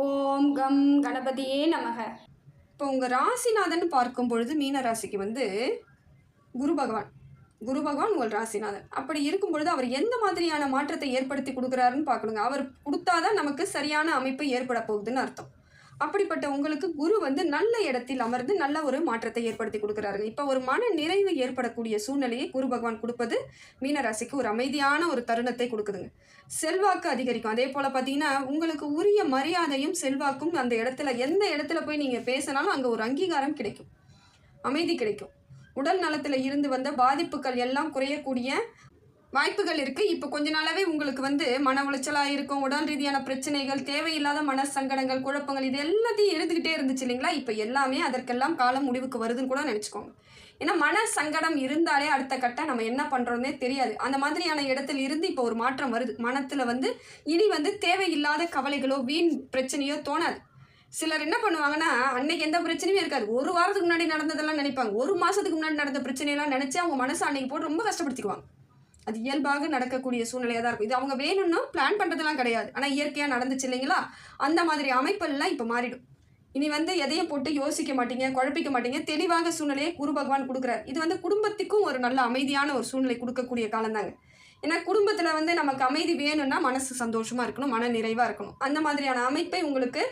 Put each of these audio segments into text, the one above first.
ஓம் come கணபதியே நமக. இப்போ உங்கள் ராசிநாதன் பார்க்கும் பொழுது மீன ராசிக்கு வந்து குரு பகவான். குரு பகவான் உங்கள் ராசிநாதன். அப்படி இருக்கும் பொழுது அவர் எந்த மாதிரியான மாற்றத்தை ஏற்படுத்தி கொடுக்குறாருன்னு பார்க்கணுங்க. அவர் கொடுத்தாதான் நமக்கு சரியான அமைப்பு ஏற்பட போகுதுன்னு அர்த்தம். அப்படிப்பட்ட உங்களுக்கு குரு வந்து நல்ல இடத்தில் அமர்ந்து நல்ல ஒரு மாற்றத்தை ஏற்படுத்தி கொடுக்குறாருங்க. இப்போ ஒரு மன நிறைவு ஏற்படக்கூடிய சூழ்நிலையை குரு பகவான் கொடுப்பது மீனராசிக்கு ஒரு அமைதியான ஒரு தருணத்தை கொடுக்குதுங்க. செல்வாக்கு அதிகரிக்கும். அதே போல் பார்த்தீங்கன்னா உங்களுக்கு உரிய மரியாதையும் செல்வாக்கும் அந்த இடத்துல எந்த இடத்துல போய் நீங்கள் பேசினாலும் அங்கே ஒரு அங்கீகாரம் கிடைக்கும். அமைதி கிடைக்கும். உடல் நலத்தில் இருந்து வந்த பாதிப்புகள் எல்லாம் குறையக்கூடிய வாய்ப்புகள் இருக்குது இப்போ கொஞ்ச நாளாவே உங்களுக்கு வந்து மன உளைச்சலாக இருக்கும். உடல் ரீதியான பிரச்சனைகள் தேவையில்லாத மன சங்கடங்கள் குழப்பங்கள் இது எல்லாத்தையும் இருந்துக்கிட்டே இருந்துச்சு இல்லைங்களா? இப்போ எல்லாமே அதற்கெல்லாம் காலம் முடிவுக்கு வருதுன்னு கூட நினச்சிக்கோங்க. ஏன்னா மன சங்கடம் இருந்தாலே அடுத்த கட்டம் நம்ம என்ன பண்ணுறோன்னே தெரியாது. அந்த மாதிரியான இடத்துல இருந்து இப்போ ஒரு மாற்றம் வருது. மனத்தில் வந்து இனி வந்து தேவையில்லாத கவலைகளோ வீண் பிரச்சனையோ தோணாது. சிலர் என்ன பண்ணுவாங்கன்னா அன்னைக்கு எந்த பிரச்சனையும் இருக்காது. ஒரு வாரத்துக்கு முன்னாடி நடந்ததெல்லாம் நினைப்பாங்க. ஒரு மாதத்துக்கு முன்னாடி நடந்த பிரச்சனையெல்லாம் நினச்சி அவங்க மனசை அன்னைக்கு போட்டு ரொம்ப கஷ்டப்படுத்திக்குவாங்க. அது இயல்பாக நடக்கக்கூடிய சூழ்நிலையாக தான் இருக்கும். இது அவங்க வேணும்னா பிளான் பண்ணுறதுலாம் கிடையாது. ஆனால் இயற்கையாக நடந்துச்சு இல்லைங்களா? அந்த மாதிரி அமைப்பெல்லாம் இப்போ மாறிடும். இனி வந்து எதையும் போட்டு யோசிக்க மாட்டீங்க குழப்பிக்க மாட்டீங்க. தெளிவாக சூழ்நிலையை குரு பகவான் கொடுக்குறாரு. இது வந்து குடும்பத்துக்கும் ஒரு நல்ல அமைதியான ஒரு சூழ்நிலை கொடுக்கக்கூடிய காலம்தாங்க ஏன்னா குடும்பத்தில் வந்து நமக்கு அமைதி வேணும்னா மனசு சந்தோஷமாக இருக்கணும் மன நிறைவாக இருக்கணும். அந்த மாதிரியான அமைப்பை உங்களுக்கு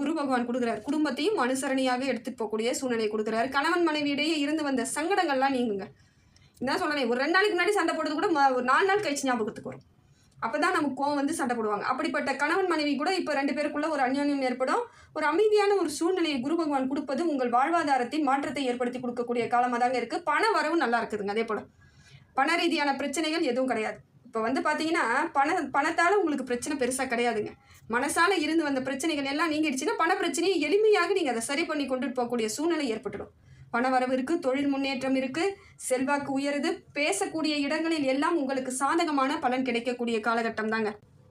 குரு பகவான் கொடுக்குறாரு. குடும்பத்தையும் அனுசரணையாக எடுத்துகிட்டு போகக்கூடிய சூழ்நிலையை கொடுக்குறாரு. கணவன் மனைவியிடையே இருந்து வந்த சங்கடங்கள்லாம் நீங்குங்க. என்ன சொல்லணும் ஒரு ரெண்டு நாளைக்கு முன்னாடி சண்டை போடுறது கூட ஒரு நாலு நாள் கழிச்சு ஞாபகத்துக்கு வரும். அப்போ தான் நமக்கு கோவம் வந்து சண்டை போடுவாங்க. அப்படிப்பட்ட கணவன் மனைவி கூட இப்போ ரெண்டு பேருக்குள்ள ஒரு அந்யோன்யம் ஏற்படும். ஒரு அமைதியான ஒரு சூழ்நிலையை குரு பகவான் கொடுப்பது உங்கள் வாழ்வாதாரத்தின் மாற்றத்தை ஏற்படுத்தி கொடுக்கக்கூடிய காலமாக தாங்க இருக்குது பண வரவு நல்லா இருக்குதுங்க அதே போல். பண ரீதியான பிரச்சனைகள் எதுவும் கிடையாது. இப்போ வந்து பார்த்தீங்கன்னா பண பணத்தால் உங்களுக்கு பிரச்சனை பெருசாக கிடையாதுங்க. மனசால் இருந்து வந்த பிரச்சனைகள் எல்லாம் நீங்கிடுச்சுன்னா பண பிரச்சனையை எளிமையாக நீங்கள் அதை சரி பண்ணி கொண்டுட்டு போகக்கூடிய சூழ்நிலை ஏற்பட்டுடும். பண வரவு இருக்குது தொழில் முன்னேற்றம் இருக்குது செல்வாக்கு உயருது. பேசக்கூடிய இடங்களில் எல்லாம் உங்களுக்கு சாதகமான பலன் கிடைக்கக்கூடிய காலகட்டம் தாங்க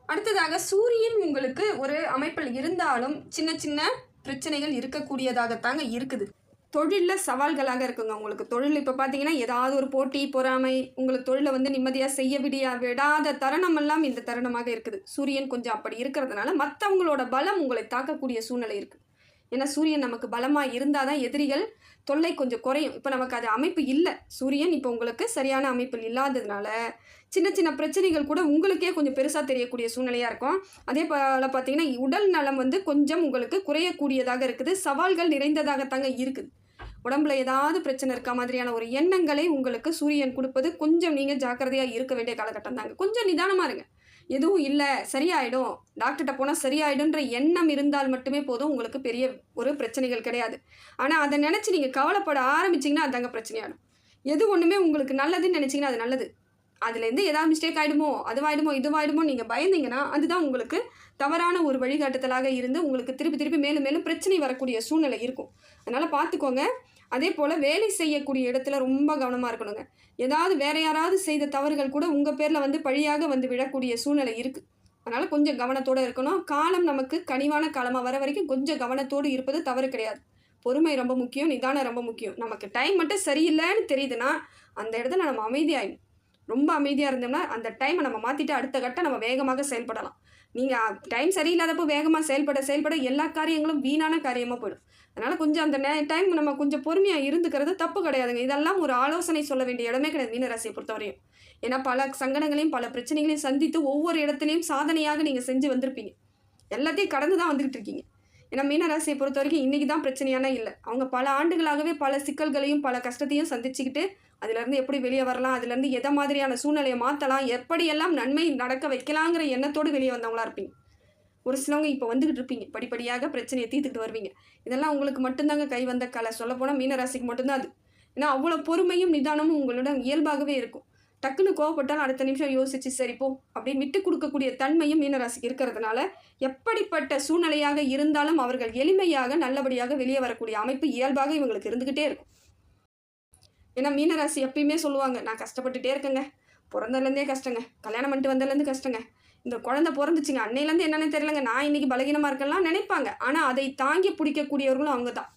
அடுத்ததாக சூரியன் உங்களுக்கு ஒரு அமைப்பில் இருந்தாலும் சின்ன சின்ன பிரச்சனைகள் இருக்கக்கூடியதாகத்தாங்க இருக்குது. தொழிலில் சவால்களாக இருக்குங்க உங்களுக்கு. தொழில் இப்போ பார்த்தீங்கன்னா ஏதாவது ஒரு போட்டி பொறாமை உங்களுக்கு தொழிலை வந்து நிம்மதியாக செய்ய விடியா விடாத தருணம் எல்லாம் இந்த தருணமாக இருக்குது. சூரியன் கொஞ்சம் அப்படி இருக்கிறதுனால மற்றவங்களோட பலம் உங்களை தாக்கக்கூடிய சூழ்நிலை இருக்குது ஏன்னா சூரியன் நமக்கு பலமாக இருந்தால் தான் எதிரிகள் தொல்லை கொஞ்சம் குறையும். இப்போ நமக்கு அது அமைப்பு இல்லை. சூரியன் இப்போ உங்களுக்கு சரியான அமைப்பில் இல்லாததுனால சின்ன சின்ன பிரச்சனைகள் கூட உங்களுக்கே கொஞ்சம் பெருசாக தெரியக்கூடிய சூழ்நிலையாக இருக்கும். அதே போல் பார்த்தீங்கன்னா உடல் நலம் வந்து கொஞ்சம் உங்களுக்கு குறையக்கூடியதாக இருக்குது. சவால்கள் நிறைந்ததாகத்தாங்க இருக்குது. உடம்புல ஏதாவது பிரச்சனை இருக்க மாதிரியான ஒரு எண்ணங்களை உங்களுக்கு சூரியன் கொடுப்பது கொஞ்சம் நீங்கள் ஜாக்கிரதையாக இருக்க வேண்டிய காலகட்டம் தாங்க கொஞ்சம் நிதானமாக இருங்க. எதுவும் இல்லை சரியாயிடும். டாக்டர்கிட்ட போனால் சரியாயிடும்ன்ற எண்ணம் இருந்தால் மட்டுமே போதும் உங்களுக்கு பெரிய ஒரு பிரச்சனைகள் கிடையாது. ஆனால் அதை நினச்சி நீங்கள் கவலைப்பட ஆரம்பிச்சிங்கன்னா அதாங்க பிரச்சனையாடும் எது ஒன்றுமே உங்களுக்கு நல்லதுன்னு நினச்சிங்கன்னா அது நல்லது. அதுலேருந்து ஏதாவது மிஸ்டேக் ஆகிடுமோ அதுவாயிடுமோ இதுவாயிடுமோ நீங்கள் பயந்தீங்கன்னா அதுதான் உங்களுக்கு தவறான ஒரு வழிகாட்டுதலாக இருந்து உங்களுக்கு திருப்பி திருப்பி மேலும் மேலும் பிரச்சனை வரக்கூடிய சூழ்நிலை இருக்கும். அதனால் பார்த்துக்கோங்க. அதே போல் வேலை செய்யக்கூடிய இடத்துல ரொம்ப கவனமாக இருக்கணுங்க. ஏதாவது வேற யாராவது செய்த தவறுகள் கூட உங்கள் பேரில் வந்து பழியாக வந்து விழக்கூடிய சூழ்நிலை இருக்குது அதனால் கொஞ்சம் கவனத்தோடு இருக்கணும். காலம் நமக்கு கனிவான காலமாக வர வரைக்கும் கொஞ்சம் கவனத்தோடு இருப்பது தவறு கிடையாது. பொறுமை ரொம்ப முக்கியம் நிதானம் ரொம்ப முக்கியம். நமக்கு டைம் மட்டும் சரியில்லைன்னு தெரியுதுன்னா அந்த இடத்துல நம்ம அமைதியாயிடும் ரொம்ப அமைதியாக இருந்தோம்னா அந்த டைமை நம்ம மாற்றிட்டு அடுத்த கட்டம் நம்ம வேகமாக செயல்படலாம். நீங்கள் டைம் சரியில்லாதப்போ வேகமாக செயல்பட செயல்பட எல்லா காரியங்களும் வீணான காரியமாக போயிடும். அதனால் கொஞ்சம் அந்த நே டைம் நம்ம கொஞ்சம் பொறுமையாக இருந்துக்கிறது தப்பு கிடையாதுங்க. இதெல்லாம் ஒரு ஆலோசனை சொல்ல வேண்டிய இடமே கிடையாது மீனராசியை பொறுத்தவரையும். ஏன்னா பல சங்கடங்களையும் பல பிரச்சனைகளையும் சந்தித்து ஒவ்வொரு இடத்துலையும் சாதனையாக நீங்கள் செஞ்சு வந்திருப்பீங்க. எல்லாத்தையும் கடந்து தான் வந்துக்கிட்டு இருக்கீங்க. ஏன்னா மீனராசியை பொறுத்த வரைக்கும் இன்றைக்கி தான் பிரச்சனையான இல்லை. அவங்க பல ஆண்டுகளாகவே பல சிக்கல்களையும் பல கஷ்டத்தையும் சந்திச்சுக்கிட்டு அதுலேருந்து எப்படி வெளியே வரலாம் அதுலேருந்து எதை மாதிரியான சூழ்நிலையை மாற்றலாம் எப்படியெல்லாம் நன்மை நடக்க வைக்கலாங்கிற எண்ணத்தோடு வெளியே வந்தவங்களா இருப்பீங்க. ஒரு சிலவங்க இப்போ வந்துக்கிட்டு இருப்பீங்க. படிப்படியாக பிரச்சனையை தீர்த்துக்கிட்டு வருவீங்க. இதெல்லாம் உங்களுக்கு மட்டும்தாங்க கை வந்த கலை. சொல்லப்போனால் மீனராசிக்கு மட்டும்தான் அது. ஏன்னா அவ்வளோ பொறுமையும் நிதானமும் உங்களிடம் இயல்பாகவே இருக்கும். டக்குன்னு கோவப்பட்டாலும் அடுத்த நிமிஷம் யோசிச்சு சரிப்போம் அப்படின்னு விட்டு கொடுக்கக்கூடிய தன்மையும் மீனராசிக்கு இருக்கிறதுனால எப்படிப்பட்ட சூழ்நிலையாக இருந்தாலும் அவர்கள் எளிமையாக நல்லபடியாக வெளியே வரக்கூடிய அமைப்பு இயல்பாக இவங்களுக்கு இருந்துக்கிட்டே இருக்கும். ஏன்னா மீனராசி எப்பயுமே சொல்லுவாங்க நான் கஷ்டப்பட்டுட்டே இருக்கேங்க. பிறந்ததுலேருந்தே கஷ்டங்க. கல்யாணம் பண்ணிட்டு வந்ததுலேருந்து கஷ்டங்க. இந்த குழந்தை பிறந்துச்சுங்க. அன்னையிலேருந்து என்னென்னு தெரியலங்க. நான் இன்றைக்கி பலகீனமாக இருக்கலாம் நினைப்பாங்க. ஆனால் அதை தாங்கி பிடிக்கக்கூடியவர்களும் அவங்க தான்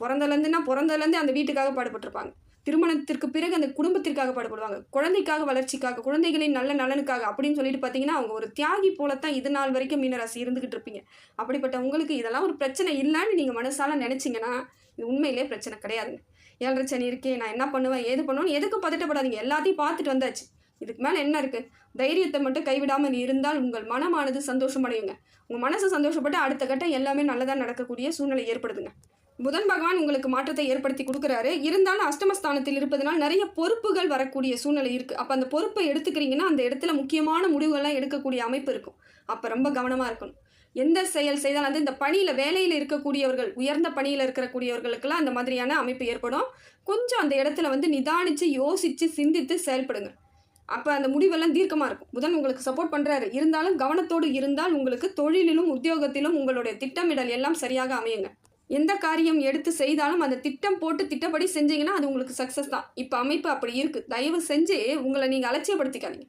பிறந்தலேருந்துன்னா பிறந்தலேருந்து அந்த வீட்டுக்காக பாடுபட்டிருப்பாங்க. திருமணத்திற்கு பிறகு அந்த குடும்பத்திற்காக பாடுபடுவாங்க. குழந்தைக்காக வளர்ச்சிக்காக குழந்தைகளின் நல்ல நலனுக்காக அப்படின்னு சொல்லிட்டு பார்த்தீங்கன்னா அவங்க ஒரு தியாகி போலத்தான் இது நாள் வரைக்கும் மீனராசி இருந்துகிட்டு இருப்பீங்க. அப்படிப்பட்ட உங்களுக்கு இதெல்லாம் ஒரு பிரச்சனை இல்லைன்னு நீங்கள் மனசால நினச்சிங்கன்னா இது உண்மையிலே பிரச்சனை கிடையாதுங்க. ஏழரை சனி இருக்கே நான் என்ன பண்ணுவேன்? ஏது பண்ணுவேன் எதுக்கும் பதட்டப்படாதீங்க. எல்லாத்தையும் பார்த்துட்டு வந்தாச்சு. இதுக்கு மேலே என்ன இருக்குது தைரியத்தை மட்டும் கைவிடாமல் இருந்தால் உங்கள் மனமானது சந்தோஷமடையுங்க. உங்கள் மனசு சந்தோஷப்பட்டு அடுத்த கட்டம் எல்லாமே நல்லதாக நடக்கக்கூடிய சூழ்நிலை ஏற்படுதுங்க. புதன் பகவான் உங்களுக்கு மாற்றத்தை ஏற்படுத்தி கொடுக்குறாரு. இருந்தாலும் அஷ்டமஸ்தானத்தில் இருப்பதனால் நிறைய பொறுப்புகள் வரக்கூடிய சூழ்நிலை இருக்குது அப்போ அந்த பொறுப்பை எடுத்துக்கிறீங்கன்னா அந்த இடத்துல முக்கியமான முடிவுகள்லாம் எடுக்கக்கூடிய அமைப்பு இருக்கும். அப்போ ரொம்ப கவனமாக இருக்கணும். எந்த செயல் செய்தாலும் வந்து இந்த பணியில் வேலையில் இருக்கக்கூடியவர்கள் உயர்ந்த பணியில் இருக்கக்கூடியவர்களுக்கெல்லாம் அந்த மாதிரியான அமைப்பு ஏற்படும். கொஞ்சம் அந்த இடத்துல வந்து நிதானித்து யோசித்து சிந்தித்து செயல்படுங்க. அப்போ அந்த முடிவெல்லாம் தீர்க்கமாக இருக்கும். புதன் உங்களுக்கு சப்போர்ட் பண்ணுறாரு இருந்தாலும் கவனத்தோடு இருந்தால் உங்களுக்கு தொழிலிலும் உத்தியோகத்திலும் உங்களுடைய திட்டமிடல் எல்லாம் சரியாக அமையுங்க. எந்த காரியம் எடுத்து செய்தாலும் அந்த திட்டம் போட்டு திட்டப்படி செஞ்சீங்கன்னா அது உங்களுக்கு சக்ஸஸ் தான். இப்போ அமைப்பு அப்படி இருக்குது தயவு செஞ்சு உங்களை நீங்கள் அலட்சியப்படுத்திக்காதீங்க.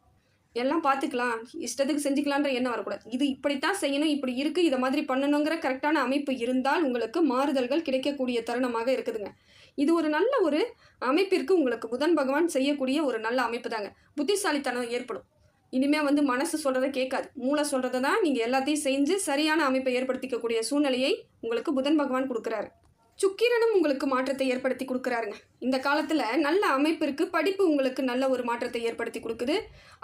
எல்லாம் பார்த்துக்கலாம். இஷ்டத்துக்கு செஞ்சுக்கலான்ற எண்ணம் வரக்கூடாது. இது இப்படித்தான் செய்யணும் இப்படி இருக்குது இதை மாதிரி பண்ணணுங்கிற கரெக்டான அமைப்பு இருந்தால் உங்களுக்கு மாறுதல்கள் கிடைக்கக்கூடிய தருணமாக இருக்குதுங்க. இது ஒரு நல்ல ஒரு அமைப்பிற்கு உங்களுக்கு புதன் பகவான் செய்யக்கூடிய ஒரு நல்ல அமைப்பு தாங்க புத்திசாலித்தனம் ஏற்படும். இனிமே வந்து மனசு சொல்கிறத கேட்காது. மூளை சொல்கிறத தான் நீங்கள் எல்லாத்தையும் செஞ்சு சரியான அமைப்பை ஏற்படுத்திக்கக்கூடிய சூழ்நிலையை உங்களுக்கு புதன் பகவான் கொடுக்குறாரு. சுக்கிரனும் உங்களுக்கு மாற்றத்தை ஏற்படுத்தி கொடுக்குறாருங்க. இந்த காலத்தில் நல்ல அமைப்பிற்கு படிப்பு உங்களுக்கு நல்ல ஒரு மாற்றத்தை ஏற்படுத்தி கொடுக்குது.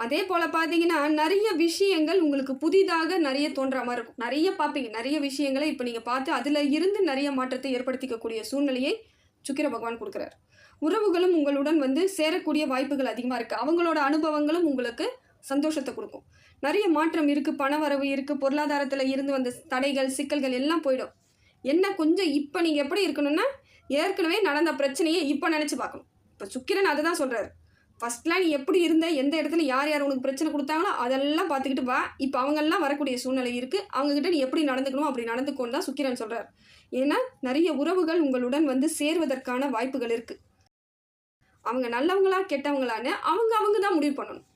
அதே போல் பார்த்தீங்கன்னா நிறைய விஷயங்கள் உங்களுக்கு புதிதாக நிறைய தோன்ற மாதிரி இருக்கும். நிறைய பார்ப்பீங்க நிறைய விஷயங்களை இப்போ நீங்கள் பார்த்து அதில் இருந்து நிறைய மாற்றத்தை ஏற்படுத்திக்கக்கூடிய சூழ்நிலையை சுக்கிர பகவான் கொடுக்குறாரு. உறவுகளும் உங்களுடன் வந்து சேரக்கூடிய வாய்ப்புகள் அதிகமாக இருக்குது அவங்களோட அனுபவங்களும் உங்களுக்கு சந்தோஷத்தை கொடுக்கும். நிறைய மாற்றம் இருக்குது பணவரவு இருக்குது பொருளாதாரத்தில் இருந்து வந்த தடைகள் சிக்கல்கள் எல்லாம் போயிடும். என்ன கொஞ்சம் இப்போ நீங்கள் எப்படி இருக்கணும்னா ஏற்கனவே நடந்த பிரச்சனையை இப்போ நினச்சி பார்க்கணும். இப்போ சுக்கிரன் அதை தான் சொல்கிறாரு ஃபஸ்ட்லாம் நீ எப்படி இருந்த எந்த இடத்துல யார் யார் உனக்கு பிரச்சனை கொடுத்தாங்களோ அதெல்லாம் பார்த்துக்கிட்டு வா. இப்போ அவங்கெல்லாம் வரக்கூடிய சூழ்நிலை இருக்குது அவங்கக்கிட்ட நீ எப்படி நடந்துக்கணும் அப்படி நடந்துக்கோன்னு தான் சுக்கிரன் சொல்கிறார் ஏன்னா நிறைய உறவுகள் உங்களுடன் வந்து சேர்வதற்கான வாய்ப்புகள் இருக்குது அவங்க நல்லவங்களா கெட்டவங்களான்னு அவங்க அவங்க தான் முடிவு பண்ணணும்.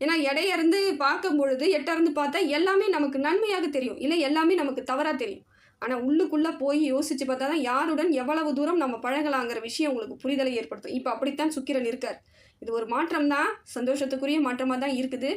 ஏன்னா இடையறந்து பார்க்கும் பொழுது எட்டறந்து பார்த்தா எல்லாமே நமக்கு நன்மையாக தெரியும். இல்லை எல்லாமே நமக்கு தவறாக தெரியும். ஆனால் உள்ளுக்குள்ளே போய் யோசித்து பார்த்தா தான் யாருடன் எவ்வளவு தூரம் நம்ம பழகலாங்கிற விஷயம் உங்களுக்கு புரிதலை ஏற்படுத்தும். இப்போ அப்படித்தான் சுக்கிரன் இருக்கார். இது ஒரு மாற்றம் தான் சந்தோஷத்துக்குரிய மாற்றமாக தான் இருக்குது.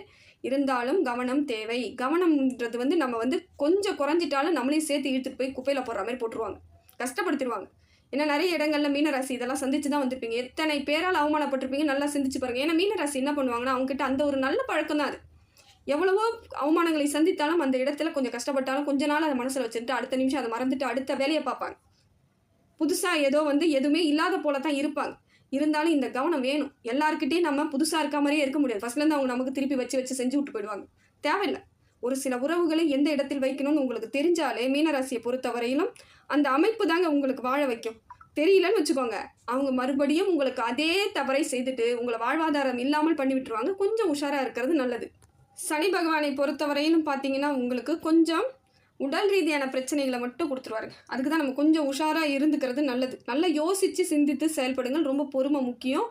இருந்தாலும் கவனம் தேவை. கவனம்ன்றது வந்து நம்ம வந்து கொஞ்சம் குறைஞ்சிட்டாலும் நம்மளையும் சேர்த்து இழுத்துட்டு போய் குப்பையில் போடுற மாதிரி போட்டுருவாங்க. கஷ்டப்படுத்திடுவாங்க. ஏன்னா நிறைய இடங்கள்ல மீனராசி இதெல்லாம் சந்திச்சு தான் வந்திருப்பீங்க. எத்தனை பேரால் அவமானப்பட்டிருப்பீங்க நல்லா சிந்திச்சு பாருங்க. ஏன்னா மீனராசி என்ன பண்ணுவாங்கன்னா அவங்ககிட்ட அந்த ஒரு நல்ல பழக்கம் தான் அது. எவ்வளவோ அவமானங்களை சந்தித்தாலும் அந்த இடத்துல கொஞ்சம் கஷ்டப்பட்டாலும் கொஞ்ச நாள் அதை மனசில் வச்சுட்டு அடுத்த நிமிஷம் அதை மறந்துட்டு அடுத்த வேலையை பார்ப்பாங்க. புதுசாக ஏதோ வந்து எதுவுமே இல்லாத போல தான் இருப்பாங்க. இருந்தாலும் இந்த கவனம் வேணும். எல்லாருக்கிட்டையும் நம்ம புதுசாக இருக்க மாதிரியே இருக்க முடியாது. ஃபஸ்ட்லேருந்து அவங்க நமக்கு திருப்பி வச்சு வச்சு செஞ்சு விட்டு போயிடுவாங்க. தேவையில்லை. ஒரு சில உறவுகளை எந்த இடத்தில் வைக்கணும்னு உங்களுக்கு தெரிஞ்சாலே மீனராசியை பொறுத்தவரையிலும் அந்த அமைப்பு தாங்க உங்களுக்கு வாழ வைக்கும். தெரியலன்னு வச்சுக்கோங்க. அவங்க மறுபடியும் உங்களுக்கு அதே தவறை செய்துட்டு உங்களை வாழ்வாதாரம் இல்லாமல் பண்ணி விட்டுருவாங்க. கொஞ்சம் உஷாராக இருக்கிறது நல்லது. சனி பகவானை பொறுத்தவரையிலும் பார்த்தீங்கன்னா உங்களுக்கு கொஞ்சம் உடல் ரீதியான பிரச்சனைகளை மட்டும் கொடுத்துருவாருங்க அதுக்கு தான் நம்ம கொஞ்சம் உஷாராக இருந்துக்கிறது நல்லது. நல்லா யோசித்து சிந்தித்து செயல்படுங்கள். ரொம்ப பொறுமை முக்கியம்.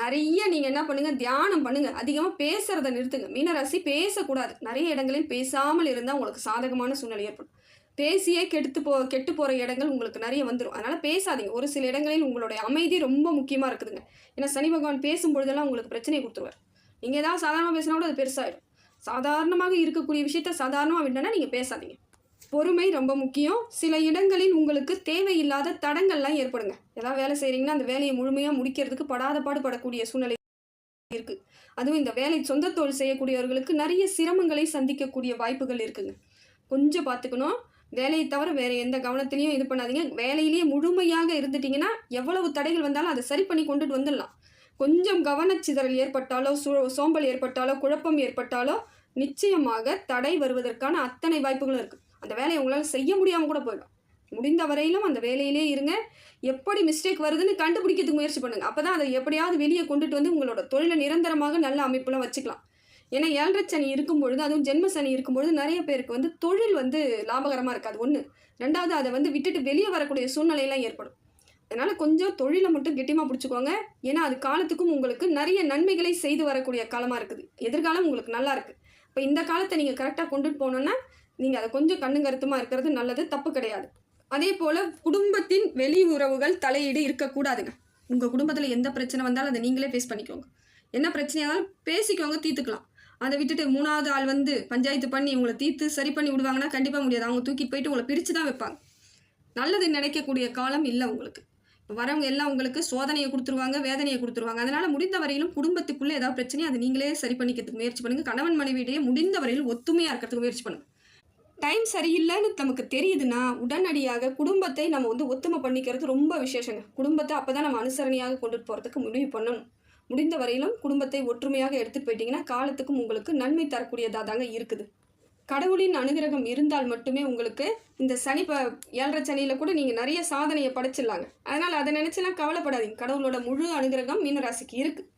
நிறைய நீங்கள் என்ன பண்ணுங்கள் தியானம் பண்ணுங்கள் அதிகமாக பேசுகிறத நிறுத்துங்க. மீனராசி பேசக்கூடாது. நிறைய இடங்களில் பேசாமல் இருந்தால் உங்களுக்கு சாதகமான சூழ்நிலை ஏற்படும். பேசியே கெடுத்து போ கெட்டு போகிற இடங்கள் உங்களுக்கு நிறைய வந்துடும் அதனால் பேசாதீங்க. ஒரு சில இடங்களில் உங்களுடைய அமைதி ரொம்ப முக்கியமாக இருக்குதுங்க. ஏன்னா சனி பகவான் பேசும்பொழுதெல்லாம் உங்களுக்கு பிரச்சனையை கொடுத்துருவார். நீங்கள் ஏதாவது சாதாரணமாக பேசினா கூட அது பெருசாகிடும் சாதாரணமாக இருக்கக்கூடிய விஷயத்த சாதாரணமாக விட்டனா நீங்கள் பேசாதீங்க. பொறுமை ரொம்ப முக்கியம். சில இடங்களில் உங்களுக்கு தேவையில்லாத தடங்கள்லாம் ஏற்படுங்க. ஏதாவது வேலை செய்கிறீங்கன்னா அந்த வேலையை முழுமையாக முடிக்கிறதுக்கு படாத பாடுபடக்கூடிய சூழ்நிலை இருக்குது அதுவும் இந்த வேலை சொந்த தொழில் செய்யக்கூடியவர்களுக்கு நிறைய சிரமங்களை சந்திக்கக்கூடிய வாய்ப்புகள் இருக்குங்க. கொஞ்சம் பார்த்துக்கணும். வேலையை தவிர வேறு எந்த கவனத்திலையும் இது பண்ணாதீங்க. வேலையிலேயே முழுமையாக இருந்துட்டீங்கன்னா எவ்வளவு தடைகள் வந்தாலும் அதை சரி பண்ணி கொண்டுட்டு வந்துடலாம். கொஞ்சம் கவனச்சிதறல் ஏற்பட்டாலோ சோ சோம்பல் ஏற்பட்டாலோ குழப்பம் ஏற்பட்டாலோ நிச்சயமாக தடை வருவதற்கான அத்தனை வாய்ப்புகளும் இருக்குது அந்த வேலையை உங்களால் செய்ய முடியாமல் கூட போயிடும். முடிந்த வரையிலும் அந்த வேலையிலே இருங்க. எப்படி மிஸ்டேக் வருதுன்னு கண்டுபிடிக்கிறதுக்கு முயற்சி பண்ணுங்கள் அப்போ தான் அதை எப்படியாவது வெளியே கொண்டுட்டு வந்து உங்களோட தொழிலை நிரந்தரமாக நல்ல அமைப்பில் வச்சுக்கலாம். ஏன்னா ஏழரை சனி இருக்கும் பொழுது அதுவும் ஜென்ம சனி இருக்கும் பொழுது நிறைய பேருக்கு வந்து தொழில் வந்து லாபகரமாக இருக்காது. ஒன்று ரெண்டாவது அதை வந்து விட்டுட்டு வெளியே வரக்கூடிய சூழ்நிலையெல்லாம் ஏற்படும். அதனால் கொஞ்சம் தொழிலை மட்டும் கெட்டியமாக பிடிச்சிக்கோங்க. ஏன்னா அது காலத்துக்கும் உங்களுக்கு நிறைய நன்மைகளை செய்து வரக்கூடிய காலமாக இருக்குது. எதிர்காலம் உங்களுக்கு நல்லா இருக்குது இப்போ இந்த காலத்தை நீங்கள் கரெக்டாக கொண்டுட்டு போனோன்னா நீங்கள் அதை கொஞ்சம் கண்ணுங்கருத்தமாக இருக்கிறது நல்லது தப்பு கிடையாது. அதே போல் குடும்பத்தின் வெளி உறவுகள் தலையீடு இருக்கக்கூடாதுங்க. உங்கள் குடும்பத்தில் எந்த பிரச்சனை வந்தாலும் அதை நீங்களே ஃபேஸ் பண்ணிக்கோங்க. என்ன பிரச்சனையாலும் பேசிக்கோங்க தீர்த்துக்கலாம். அதை விட்டுட்டு மூணாவது ஆள் வந்து பஞ்சாயத்து பண்ணி உங்களை தீர்த்து சரி பண்ணி விடுவாங்கன்னா கண்டிப்பாக முடியாது. அவங்க தூக்கி போயிட்டு உங்களை பிரித்து தான் வைப்பாங்க. நல்லது நினைக்கக்கூடிய காலம் இல்லை உங்களுக்கு. வரவங்க எல்லாம் உங்களுக்கு சோதனையை கொடுத்துருவாங்க வேதனையை கொடுத்துருவாங்க. அதனால் முடிந்த வரையிலும் குடும்பத்துக்குள்ளே ஏதாவது பிரச்சனையை அதை நீங்களே சரி பண்ணிக்கிறதுக்கு முயற்சி பண்ணுங்கள் கணவன் மனைவியிடையே முடிந்த வரையிலும் ஒத்துமையாக இருக்கிறதுக்கு முயற்சி பண்ணுங்கள் டைம் சரியில்லைன்னு நமக்கு தெரியுதுன்னா உடனடியாக குடும்பத்தை நம்ம வந்து ஒத்துமை பண்ணிக்கிறது ரொம்ப விசேஷங்க. குடும்பத்தை அப்போ தான் நம்ம அனுசரணையாக கொண்டுட்டு போகிறதுக்கு முடிவு பண்ணணும். முடிந்த வரையிலும் குடும்பத்தை ஒற்றுமையாக எடுத்துகிட்டு போயிட்டீங்கன்னா காலத்துக்கும் உங்களுக்கு நன்மை தரக்கூடியதாக தாங்க இருக்குது. கடவுளின் அனுகிரகம் இருந்தால் மட்டுமே உங்களுக்கு இந்த சனி ப ஏழரை சனியில் கூட நீங்கள் நிறைய சாதனையை படைச்சிடலாங்க. அதனால் அதை நினச்சிலாம் கவலைப்படாதீங்க. கடவுளோட முழு அனுகிரகம் மீனராசிக்கு இருக்குது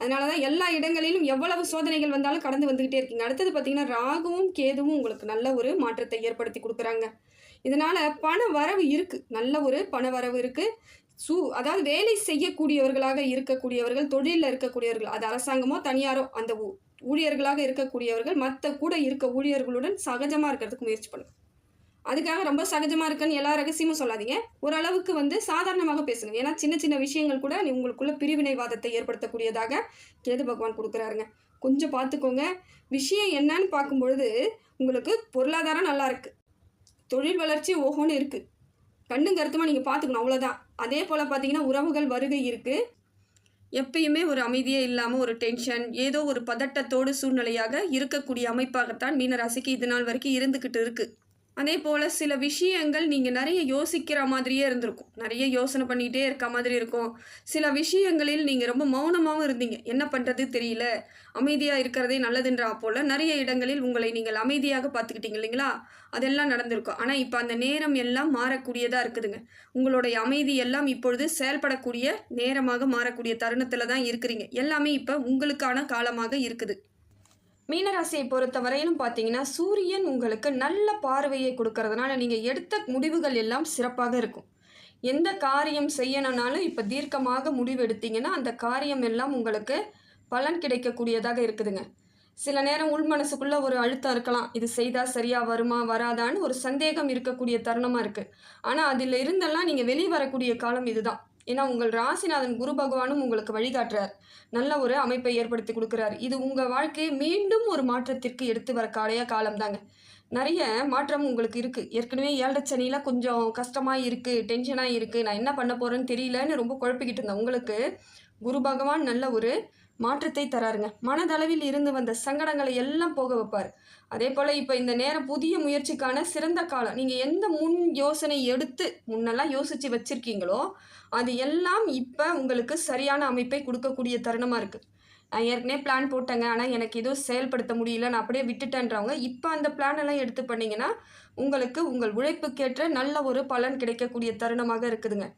அதனால தான் எல்லா இடங்களிலும் எவ்வளவு சோதனைகள் வந்தாலும் கடந்து வந்துக்கிட்டே இருக்கீங்க. அடுத்தது பார்த்தீங்கன்னா ராகுவும் கேதுவும் உங்களுக்கு நல்ல ஒரு மாற்றத்தை ஏற்படுத்தி கொடுக்குறாங்க. இதனால் பண வரவு இருக்குது நல்ல ஒரு பண வரவு இருக்குது சூ அதாவது வேலை செய்யக்கூடியவர்களாக இருக்கக்கூடியவர்கள் தொழிலில் இருக்கக்கூடியவர்கள் அது அரசாங்கமோ தனியாரோ அந்த ஊ- ஊழியர்களாக இருக்கக்கூடியவர்கள் மற்ற கூட இருக்க ஊழியர்களுடன் சகஜமாக இருக்கிறதுக்கு முயற்சி பண்ணுங்க. அதுக்காக ரொம்ப சகஜமாக இருக்குன்னு எல்லா ரகசியமும் சொல்லாதீங்க. ஓரளவுக்கு வந்து சாதாரணமாக பேசுங்க. ஏன்னா சின்ன சின்ன விஷயங்கள் கூட நீ உங்களுக்குள்ள பிரிவினைவாதத்தை ஏற்படுத்தக்கூடியதாக கேது பகவான் கொடுக்குறாருங்க. கொஞ்சம் பார்த்துக்கோங்க. விஷயம் என்னன்னு பார்க்கும்பொழுது உங்களுக்கு பொருளாதாரம் நல்லா இருக்கு. தொழில் வளர்ச்சி ஓஹோன்னு இருக்கு. கண்ணுங்கருத்துமா நீங்கள் பார்த்துக்கணும். அவ்வளோதான் அதே போல் பார்த்தீங்கன்னா உறவுகள் வருகை இருக்குது எப்பயுமே ஒரு அமைதியே இல்லாமல் ஒரு டென்ஷன் ஏதோ ஒரு பதட்டத்தோடு சூழ்நிலையாக இருக்கக்கூடிய அமைப்பாகத்தான் மீனராசிக்கு இது நாள் வரைக்கும் இருந்துக்கிட்டு இருக்குது அதே போல் சில விஷயங்கள் நீங்கள் நிறைய யோசிக்கிற மாதிரியே இருந்திருக்கும். நிறைய யோசனை பண்ணிகிட்டே இருக்க மாதிரி இருக்கும். சில விஷயங்களில் நீங்கள் ரொம்ப மௌனமாகவும் இருந்தீங்க. என்ன பண்ணுறது தெரியல. அமைதியாக இருக்கிறதே நல்லதுன்றா போல் நிறைய இடங்களில் உங்களை நீங்கள் அமைதியாக பார்த்துக்கிட்டீங்க இல்லைங்களா? அதெல்லாம் நடந்திருக்கும். ஆனால் இப்போ அந்த நேரம் எல்லாம் மாறக்கூடியதாக இருக்குதுங்க. உங்களுடைய அமைதி எல்லாம் இப்பொழுது செயல்படக்கூடிய நேரமாக மாறக்கூடிய தருணத்தில் தான் இருக்கிறீங்க. எல்லாமே இப்போ உங்களுக்கான காலமாக இருக்குது. மீனராசியை பொறுத்த வரையிலும் பார்த்தீங்கன்னா சூரியன் உங்களுக்கு நல்ல பார்வையை கொடுக்கறதுனால நீங்கள் எடுத்த முடிவுகள் எல்லாம் சிறப்பாக இருக்கும். எந்த காரியம் செய்யணும்னாலும் இப்போ தீர்க்கமாக முடிவு எடுத்தீங்கன்னா அந்த காரியம் எல்லாம் உங்களுக்கு பலன் கிடைக்கக்கூடியதாக இருக்குதுங்க. சில நேரம் உள் மனசுக்குள்ள ஒரு அழுத்தம் இருக்கலாம். இது செய்தால் சரியாக வருமா வராதான்னு ஒரு சந்தேகம் இருக்கக்கூடிய தருணமாக இருக்குது ஆனால் அதில் இருந்தெல்லாம் நீங்கள் வெளியே வரக்கூடிய காலம் இதுதான். ஏன்னா உங்கள் ராசிநாதன் குரு பகவானும் உங்களுக்கு வழிகாட்டுறார். நல்ல ஒரு அமைப்பை ஏற்படுத்தி கொடுக்குறாரு. இது உங்கள் வாழ்க்கையை மீண்டும் ஒரு மாற்றத்திற்கு எடுத்து வர காலைய காலம்தாங்க. நிறைய மாற்றம் உங்களுக்கு இருக்குது ஏற்கனவே ஏழரை சனியில் கொஞ்சம் கஷ்டமாக இருக்குது டென்ஷனாக இருக்குது நான் என்ன பண்ண போகிறேன்னு தெரியலன்னு ரொம்ப குழப்பிக்கிட்டு இருந்தேன். உங்களுக்கு குரு பகவான் நல்ல ஒரு மாற்றத்தை தராருங்க. மனதளவில் இருந்து வந்த சங்கடங்களை எல்லாம் போக வைப்பார். அதே போல் இப்போ இந்த நேரம் புதிய முயற்சிக்கான சிறந்த காலம். நீங்கள் எந்த முன் யோசனை எடுத்து முன்னெல்லாம் யோசித்து வச்சுருக்கீங்களோ அது எல்லாம் இப்போ உங்களுக்கு சரியான அமைப்பை கொடுக்கக்கூடிய தருணமாக இருக்குது நான் ஏற்கனவே பிளான் போட்டேங்க. ஆனால் எனக்கு எதுவும் செயல்படுத்த முடியல. நான் அப்படியே விட்டுட்டேன்றவங்க இப்போ அந்த பிளான் எல்லாம் எடுத்து பண்ணிங்கன்னா உங்களுக்கு உங்கள் உழைப்புக்கேற்ற நல்ல ஒரு பலன் கிடைக்கக்கூடிய தருணமாக இருக்குதுங்க.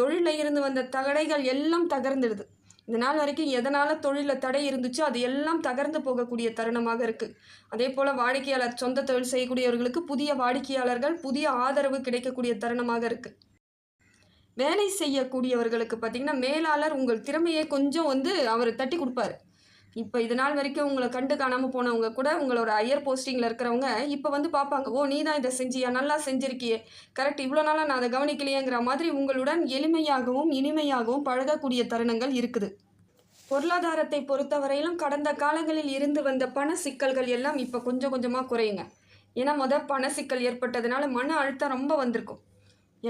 தொழிலில் இருந்து வந்த தகடைகள் எல்லாம் தகர்ந்துடுது. இந்த நாள் வரைக்கும் எதனால் தொழிலில் தடை இருந்துச்சோ அது எல்லாம் தகர்ந்து போகக்கூடிய தருணமாக இருக்குது அதே போல் வாடிக்கையாளர் சொந்த தொழில் செய்யக்கூடியவர்களுக்கு புதிய வாடிக்கையாளர்கள் புதிய ஆதரவு கிடைக்கக்கூடிய தருணமாக இருக்குது வேலை செய்யக்கூடியவர்களுக்கு பார்த்திங்கன்னா மேலாளர் உங்கள் திறமையை கொஞ்சம் வந்து அவர் தட்டி கொடுப்பாரு. இப்போ இது நாள் வரைக்கும் உங்களை கண்டு காணாமல் போனவங்க கூட உங்களோட ஹையர் போஸ்டிங்கில் இருக்கிறவங்க இப்போ வந்து பார்ப்பாங்க ஓ நீ தான் இதை செஞ்சியா? நல்லா செஞ்சிருக்கியே. கரெக்ட் இவ்வளோ நாளாக நான் அதை கவனிக்கலையேங்கிற மாதிரி உங்களுடன் எளிமையாகவும் இனிமையாகவும் பழகக்கூடிய தருணங்கள் இருக்குது. பொருளாதாரத்தை பொறுத்தவரையிலும் கடந்த காலங்களில் இருந்து வந்த பண சிக்கல்கள் எல்லாம் இப்போ கொஞ்சம் கொஞ்சமாக குறையுங்க. ஏன்னா மொதல் பண சிக்கல் ஏற்பட்டதுனால மன அழுத்தம் ரொம்ப வந்திருக்கும்.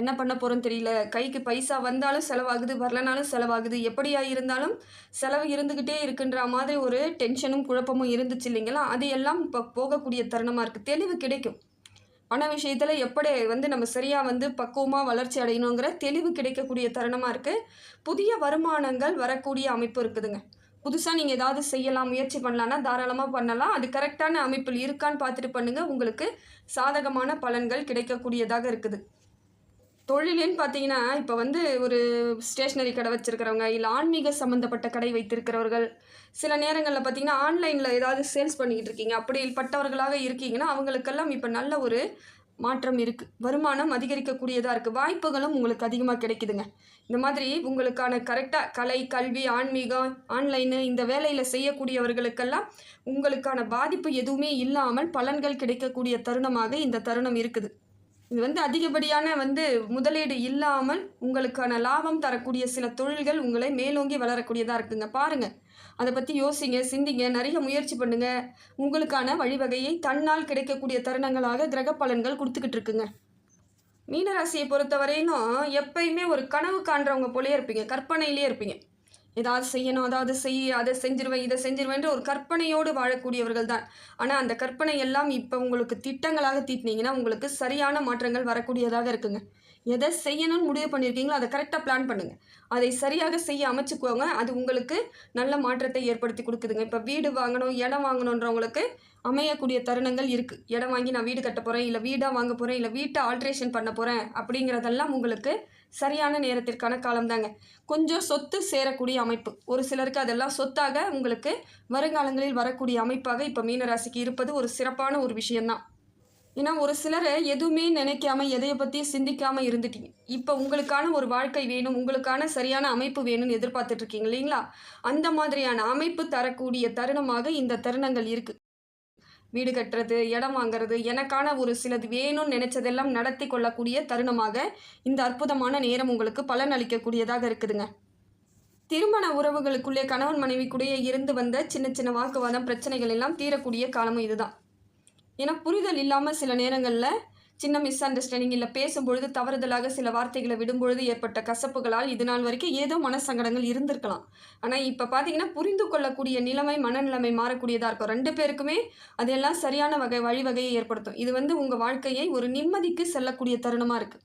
என்ன பண்ண போகிறோன்னு தெரியல. கைக்கு பைசா வந்தாலும் செலவாகுது வரலனாலும் செலவாகுது. எப்படியா இருந்தாலும் செலவு இருந்துக்கிட்டே இருக்குன்ற மாதிரி ஒரு டென்ஷனும் குழப்பமும் இருந்துச்சு இல்லைங்களா? அது எல்லாம் இப்போ போகக்கூடிய தருணமாக இருக்குது தெளிவு கிடைக்கும். பண விஷயத்தில் எப்படி வந்து நம்ம சரியாக வந்து பக்குவமாக வளர்ச்சி அடையணுங்கிற தெளிவு கிடைக்கக்கூடிய தருணமாக இருக்குது புதிய வருமானங்கள் வரக்கூடிய அமைப்பு இருக்குதுங்க. புதுசாக நீங்கள் ஏதாவது செய்யலாம் முயற்சி பண்ணலான்னா தாராளமாக பண்ணலாம். அது கரெக்டான அமைப்பில் இருக்கான்னு பார்த்துட்டு பண்ணுங்கள் உங்களுக்கு சாதகமான பலன்கள் கிடைக்கக்கூடியதாக இருக்குது. தொழிலுன்னு பார்த்தீங்கன்னா இப்போ வந்து ஒரு ஸ்டேஷ்னரி கடை வச்சுருக்கிறவங்க இல்லை ஆன்மீக சம்மந்தப்பட்ட கடை வைத்திருக்கிறவர்கள் சில நேரங்களில் பார்த்தீங்கன்னா ஆன்லைனில் ஏதாவது சேல்ஸ் பண்ணிக்கிட்டு இருக்கீங்க அப்படிப்பட்டவர்களாக இருக்கீங்கன்னா அவங்களுக்கெல்லாம் இப்போ நல்ல ஒரு மாற்றம் இருக்குது வருமானம் அதிகரிக்கக்கூடியதாக இருக்குது வாய்ப்புகளும் உங்களுக்கு அதிகமாக கிடைக்குதுங்க. இந்த மாதிரி உங்களுக்கான கரெக்டாக கலை கல்வி ஆன்மீகம் ஆன்லைனு இந்த வேலையில் செய்யக்கூடியவர்களுக்கெல்லாம் உங்களுக்கான பாதிப்பு எதுவுமே இல்லாமல் பலன்கள் கிடைக்கக்கூடிய தருணமாக இந்த தருணம் இருக்குது. இது வந்து அதிகப்படியான வந்து முதலீடு இல்லாமல் உங்களுக்கான லாபம் தரக்கூடிய சில தொழில்கள் உங்களை மேலோங்கி வளரக்கூடியதாக இருக்குங்க. பாருங்கள் அதை பற்றி யோசிங்க சிந்திங்க நிறைய முயற்சி பண்ணுங்க. உங்களுக்கான வழிவகையை தன்னால் கிடைக்கக்கூடிய தருணங்களாக கிரக பலன்கள் கொடுத்துக்கிட்டு இருக்குங்க. மீனராசியை பொறுத்தவரையிலும் எப்பயுமே ஒரு கனவு காண்றவங்க போலயே இருப்பீங்க. கற்பனையிலே இருப்பீங்க. ஏதாவது செய்யணும் அதாவது செய்ய அதை செஞ்சிருவேன் இதை செஞ்சிருவேன்ற ஒரு கற்பனையோடு வாழக்கூடியவர்கள் தான். ஆனால் அந்த கற்பனை எல்லாம் இப்போ உங்களுக்கு திட்டங்களாக தீட்டினீங்கன்னா உங்களுக்கு சரியான மாற்றங்கள் வரக்கூடியதாக இருக்குங்க. எதை செய்யணும்னு முடிவு பண்ணியிருக்கீங்களோ அதை கரெக்டாக பிளான் பண்ணுங்கள் அதை சரியாக செய்ய அமைச்சுக்கோங்க. அது உங்களுக்கு நல்ல மாற்றத்தை ஏற்படுத்தி கொடுக்குதுங்க. இப்போ வீடு வாங்கணும் இடம் வாங்கணுன்றவங்களுக்கு அமையக்கூடிய தருணங்கள் இருக்குது இடம் வாங்கி நான் வீடு கட்ட போகிறேன் இல்லை வீடாக வாங்க போகிறேன் இல்லை வீட்டை ஆல்ட்ரேஷன் பண்ண போகிறேன் அப்படிங்கிறதெல்லாம் உங்களுக்கு சரியான நேரத்திற்கான காலம்தாங்க. கொஞ்சம் சொத்து சேரக்கூடிய அமைப்பு. ஒரு சிலருக்கு அதெல்லாம் சொத்தாக உங்களுக்கு வருங்காலங்களில் வரக்கூடிய அமைப்பாக இப்போ மீனராசிக்கு இருப்பது ஒரு சிறப்பான ஒரு விஷயந்தான் ஏன்னா ஒரு சிலர் எதுவுமே நினைக்காம எதையை பற்றியும் சிந்திக்காமல் இருந்துட்டீங்க. இப்போ உங்களுக்கான ஒரு வாழ்க்கை வேணும் உங்களுக்கான சரியான அமைப்பு வேணும்னு எதிர்பார்த்துட்ருக்கீங்க இல்லைங்களா? அந்த மாதிரியான அமைப்பு தரக்கூடிய தருணமாக இந்த தருணங்கள் இருக்குது வீடு கட்டுறது இடம் வாங்குறது எனக்கான ஒரு சிலது வேணும்னு நினைச்சதெல்லாம் நடத்தி கொள்ளக்கூடிய தருணமாக இந்த அற்புதமான நேரம் உங்களுக்கு பலன் அளிக்கக்கூடியதாக இருக்குதுங்க. திருமண உறவுகளுக்குள்ளே கணவன் மனைவிக்குள்ளேயே இருந்து வந்த சின்ன சின்ன வாக்குவாதம் பிரச்சனைகள் எல்லாம் தீரக்கூடிய காலமும் இதுதான். ஏன்னா புரிதல் இல்லாமல் சில நேரங்களில் சின்ன மிஸ் அண்டர்ஸ்டாண்டிங் இல்லை பேசும்பொழுது தவறுதலாக சில வார்த்தைகளை விடும்பொழுது ஏற்பட்ட கசப்புகளால் இது நாள் வரைக்கும் ஏதோ மனசங்கடங்கள் இருந்திருக்கலாம். ஆனால் இப்போ பார்த்தீங்கன்னா புரிந்து கொள்ளக்கூடிய நிலைமை மனநிலைமை மாறக்கூடியதாக இருக்கும். ரெண்டு பேருக்குமே அதெல்லாம் சரியான வகை வழிவகையை ஏற்படுத்தும். இது வந்து உங்கள் வாழ்க்கையை ஒரு நிம்மதிக்கு செல்லக்கூடிய தருணமாக இருக்குது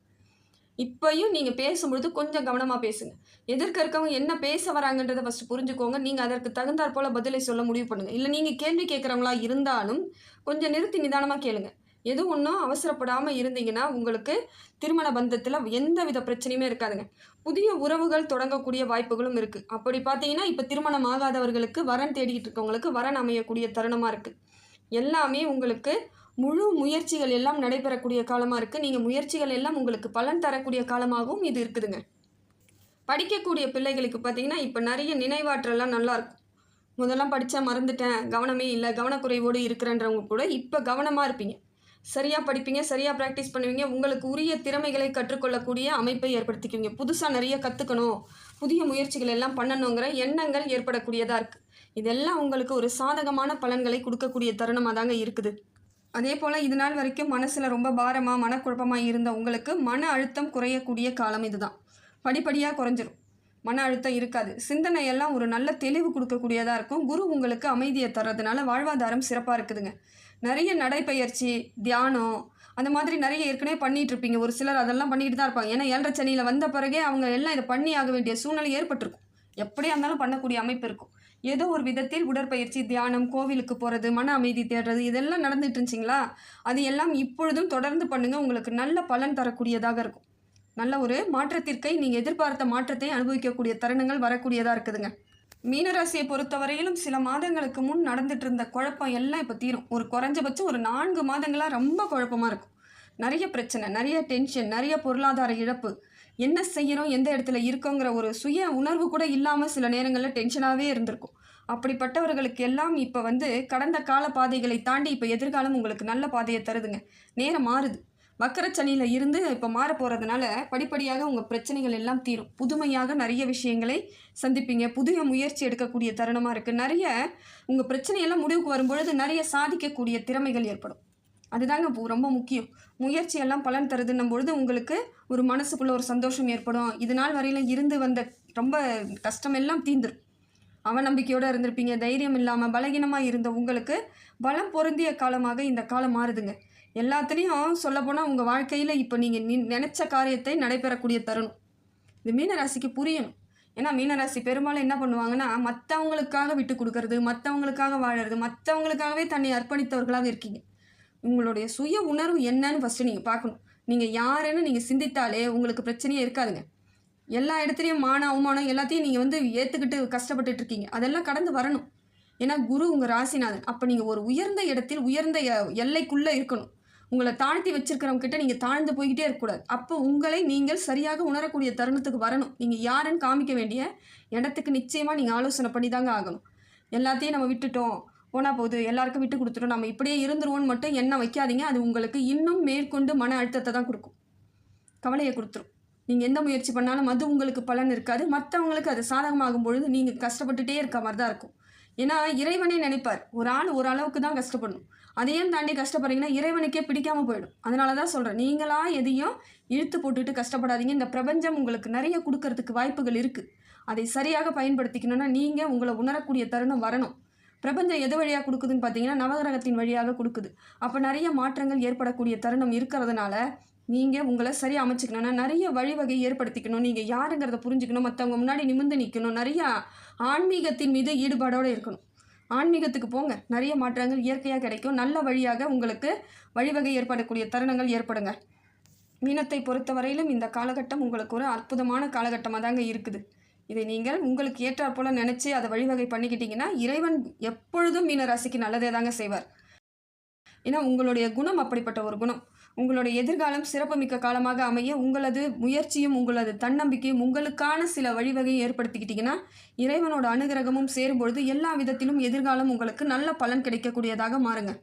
இப்பையும் நீங்கள் பேசும்பொழுது கொஞ்சம் கவனமாக பேசுங்க. எதிர்க்க இருக்கவங்க என்ன பேச வராங்கன்றதை ஃபஸ்ட்டு புரிஞ்சுக்கோங்க. நீங்கள் அதற்கு தகுந்தாற் போல் பதிலை சொல்ல முடிவு பண்ணுங்கள் இல்லை நீங்கள் கேள்வி கேட்குறவங்களா இருந்தாலும் கொஞ்சம் நிறுத்தி நிதானமாக கேளுங்கள் எது ஒன்றும் அவசரப்படாமல் இருந்தீங்கன்னா உங்களுக்கு திருமண பந்தத்தில் எந்த வித பிரச்சனையுமே இருக்காதுங்க. புதிய உறவுகள் தொடங்கக்கூடிய வாய்ப்புகளும் இருக்குது அப்படி பார்த்தீங்கன்னா இப்போ திருமணம் ஆகாதவர்களுக்கு வரன் தேடிக்கிட்டு இருக்கவங்களுக்கு வரன் அமையக்கூடிய தருணமாக இருக்குது எல்லாமே உங்களுக்கு முழு முயற்சிகள் எல்லாம் நடைபெறக்கூடிய காலமாக இருக்குது நீங்கள் முயற்சிகள் எல்லாம் உங்களுக்கு பலன் தரக்கூடிய காலமாகவும் இது இருக்குதுங்க. படிக்கக்கூடிய பிள்ளைகளுக்கு பார்த்தீங்கன்னா இப்போ நிறைய நினைவாற்றலாம் நல்லாயிருக்கும் முதல்லாம் படித்தா மறந்துட்டேன். கவனமே இல்லை. கவனக்குறைவோடு இருக்கிறன்றவங்க கூட இப்போ கவனமாக இருப்பீங்க. சரியாக படிப்பீங்க சரியாக ப்ராக்டிஸ் பண்ணுவீங்க உங்களுக்கு உரிய திறமைகளை கற்றுக்கொள்ளக்கூடிய அமைப்பை ஏற்படுத்திக்குவீங்க. புதுசாக நிறைய கற்றுக்கணும் புதிய முயற்சிகள் எல்லாம் பண்ணணுங்கிற எண்ணங்கள் ஏற்படக்கூடியதாக இருக்குது இதெல்லாம் உங்களுக்கு ஒரு சாதகமான பலன்களை கொடுக்கக்கூடிய தருணமாக தாங்க இருக்குது. அதே போல் இது நாள் வரைக்கும் மனசில் ரொம்ப பாரமாக மனக்குழப்பமாக இருந்த உங்களுக்கு மன அழுத்தம் குறையக்கூடிய காலம் இதுதான். படிப்படியாக குறைஞ்சிரும். மன அழுத்தம் இருக்காது. சிந்தனை எல்லாம் ஒரு நல்ல தெளிவு கொடுக்கக்கூடியதாக இருக்கும். குரு உங்களுக்கு அமைதியை தர்றதுனால வாழ்வாதாரம் சிறப்பாக இருக்குதுங்க. நிறைய நடைப்பயிற்சி தியானம் அந்த மாதிரி நிறைய ஏற்கனவே பண்ணிட்டு இருப்பீங்க. ஒரு சிலர் அதெல்லாம் பண்ணிட்டு தான் இருப்பாங்க. ஏன்னா ஏழரை சனியில் வந்த பிறகே அவங்க எல்லாம் இதை பண்ணி ஆக வேண்டிய சூழ்நிலை ஏற்பட்டிருக்கும். எப்படியா இருந்தாலும் பண்ணக்கூடிய அமைப்பு இருக்கும். ஏதோ ஒரு விதத்தில் உடற்பயிற்சி தியானம் கோவிலுக்கு போகிறது மன அமைதி தேடுறது இதெல்லாம் நடந்துட்டு இருந்துச்சிங்களா? அது எல்லாம் இப்பொழுதும் தொடர்ந்து பண்ணுங்க. உங்களுக்கு நல்ல பலன் தரக்கூடியதாக இருக்கும். நல்ல ஒரு மாற்றத்திற்கை நீங்கள் எதிர்பார்த்த மாற்றத்தை அனுபவிக்கக்கூடிய தருணங்கள் வரக்கூடியதாக இருக்குதுங்க. மீனராசியை பொறுத்தவரையிலும் சில மாதங்களுக்கு முன் நடந்துட்டு இருந்த குழப்பம் எல்லாம் இப்போ தீரும். ஒரு குறைஞ்சபட்சம் ஒரு நான்கு மாதங்களாக ரொம்ப குழப்பமாக இருக்கும். நிறைய பிரச்சனை நிறைய டென்ஷன் நிறைய பொருளாதார இழப்பு. என்ன செய்யணும் எந்த இடத்துல இருக்கோங்கிற ஒரு சுய உணர்வு கூட இல்லாமல் சில நேரங்களில் டென்ஷனாகவே இருந்திருக்கும். அப்படிப்பட்டவர்களுக்கு எல்லாம் இப்போ வந்து கடந்த கால பாதைகளை தாண்டி இப்போ எதிர்காலம் உங்களுக்கு நல்ல பாதையை தருதுங்க. நேரம் மாறுது. மக்கரச்சனியில் இருந்து இப்போ மாற போகிறதுனால படிப்படியாக உங்கள் பிரச்சனைகள் எல்லாம் தீரும். புதுமையாக நிறைய விஷயங்களை சந்திப்பீங்க. புதிய முயற்சி எடுக்கக்கூடிய தருணமாக இருக்குது நிறைய உங்கள் பிரச்சனையெல்லாம் முடிவுக்கு வரும்பொழுது நிறைய சாதிக்கக்கூடிய திறமைகள் ஏற்படும். அதுதாங்க ரொம்ப முக்கியம். முயற்சியெல்லாம் பலன் தருதுன்னும் பொழுது உங்களுக்கு ஒரு மனசுக்குள்ள ஒரு சந்தோஷம் ஏற்படும். இது நாள் வரையில இருந்து வந்த ரொம்ப கஷ்டம் எல்லாம் அவநம்பிக்கையோடு இருந்திருப்பீங்க. தைரியம் இல்லாமல் பலகீனமாக இருந்த உங்களுக்கு பலம் பொருந்திய காலமாக இந்த காலம் மாறுதுங்க. எல்லாத்துலேயும் சொல்லப்போனால் உங்கள் வாழ்க்கையில் இப்போ நீங்கள் நி நினச்ச காரியத்தை நடைபெறக்கூடிய தருணம். இது மீனராசிக்கு புரியணும். ஏன்னா மீனராசி பெரும்பாலும் என்ன பண்ணுவாங்கன்னா மற்றவங்களுக்காக விட்டு கொடுக்கறது மற்றவங்களுக்காக வாழறது மற்றவங்களுக்காகவே தன்னை அர்ப்பணித்தவர்களாக இருக்கீங்க. உங்களுடைய சுய உணர்வு என்னன்னு ஃபஸ்ட்டு நீங்கள் பார்க்கணும். நீங்கள் யாருன்னு நீங்கள் சிந்தித்தாலே உங்களுக்கு பிரச்சனையே இருக்காதுங்க. எல்லா இடத்துலையும் மான அவமானம் எல்லாத்தையும் நீங்கள் வந்து ஏற்றுக்கிட்டு கஷ்டப்பட்டுட்டு இருக்கீங்க. அதெல்லாம் கடந்து வரணும். ஏன்னா குரு உங்கள் ராசிநாதன். அப்போ நீங்கள் ஒரு உயர்ந்த இடத்தில் உயர்ந்த எ- எல்லைக்குள்ளே இருக்கணும். உங்களை தாழ்த்தி வச்சிருக்கிறவங்க கிட்ட நீங்கள் தாழ்ந்து போய்கிட்டே இருக்கக்கூடாது. அப்போ உங்களை நீங்கள் சரியாக உணரக்கூடிய தருணத்துக்கு வரணும். நீங்கள் யாருன்னு காமிக்க வேண்டிய இடத்துக்கு நிச்சயமாக நீங்கள் ஆலோசனை பண்ணி தாங்க ஆகணும். எல்லாத்தையும் நம்ம விட்டுட்டோம். போனால் போகுது எல்லாருக்கும் விட்டு கொடுத்துட்டோம். நம்ம இப்படியே இருந்துருவோன்னு மட்டும் எண்ணம் வைக்காதீங்க. அது உங்களுக்கு இன்னும் மேற்கொண்டு மன அழுத்தத்தை தான் கொடுக்கும். கவலையை கொடுத்துரும். நீங்கள் எந்த முயற்சி பண்ணாலும் அது உங்களுக்கு பலன் இருக்காது. மற்றவங்களுக்கு அது சாதகமாகும் பொழுது நீங்கள் கஷ்டப்பட்டுட்டே இருக்க மாதிரி தான் இருக்கும். ஏன்னா இறைவனே நினைப்பார். ஒரு ஆள் ஓரளவுக்கு தான் கஷ்டப்படணும். அதையும் தாண்டி கஷ்டப்படுறீங்கன்னா இறைவனுக்கே பிடிக்காம போயிடும். அதனால தான் சொல்கிறேன் நீங்களா எதையும் இழுத்து போட்டுட்டு கஷ்டப்படாதீங்க. இந்த பிரபஞ்சம் உங்களுக்கு நிறைய கொடுக்கறதுக்கு வாய்ப்புகள் இருக்குது அதை சரியாக பயன்படுத்திக்கணும்னா நீங்கள் உங்களை உணரக்கூடிய தருணம் வரணும். பிரபஞ்சம் எது வழியாக கொடுக்குதுன்னு பார்த்தீங்கன்னா நவகிரகத்தின் வழியாக கொடுக்குது. அப்போ நிறைய மாற்றங்கள் ஏற்படக்கூடிய தருணம் இருக்கிறதுனால நீங்கள் உங்களை சரியாக அமைச்சிக்கணும்னா நிறைய வழிவகை ஏற்படுத்திக்கணும். நீங்கள் யாருங்கிறத புரிஞ்சுக்கணும். மற்றவங்க முன்னாடி நிமிந்து நிற்கணும் நிறையா ஆன்மீகத்தின் மீது ஈடுபாடோடு இருக்கணும். ஆன்மீகத்துக்கு போங்க. நிறைய மாற்றங்கள் இயற்கையாக கிடைக்கும். நல்ல வழியாக உங்களுக்கு வழிவகை ஏற்படக்கூடிய தருணங்கள் ஏற்படுங்க. மீனத்தை பொறுத்தவரையிலும் இந்த காலகட்டம் உங்களுக்கு ஒரு அற்புதமான காலகட்டமாக தாங்க இருக்குது. இதை நீங்கள் உங்களுக்கு ஏற்றாற் போல நினச்சி அதை வழிவகை பண்ணிக்கிட்டீங்கன்னா இறைவன் எப்பொழுதும் மீன ராசிக்கு நல்லதே தாங்க செய்வார். ஏன்னா உங்களுடைய குணம் அப்படிப்பட்ட ஒரு குணம். உங்களுடைய எதிர்காலம் சிறப்புமிக்க காலமாக அமைய உங்களது முயற்சியும் உங்களது தன்னம்பிக்கையும் உங்களுக்கான சில வழிவகையை ஏற்படுத்திக்கிட்டிங்கன்னா இறைவனோட அனுகிரகமும் சேரும்பொழுது எல்லா விதத்திலும் எதிர்காலம் உங்களுக்கு நல்ல பலன் கிடைக்கக்கூடியதாக மாறுங்க.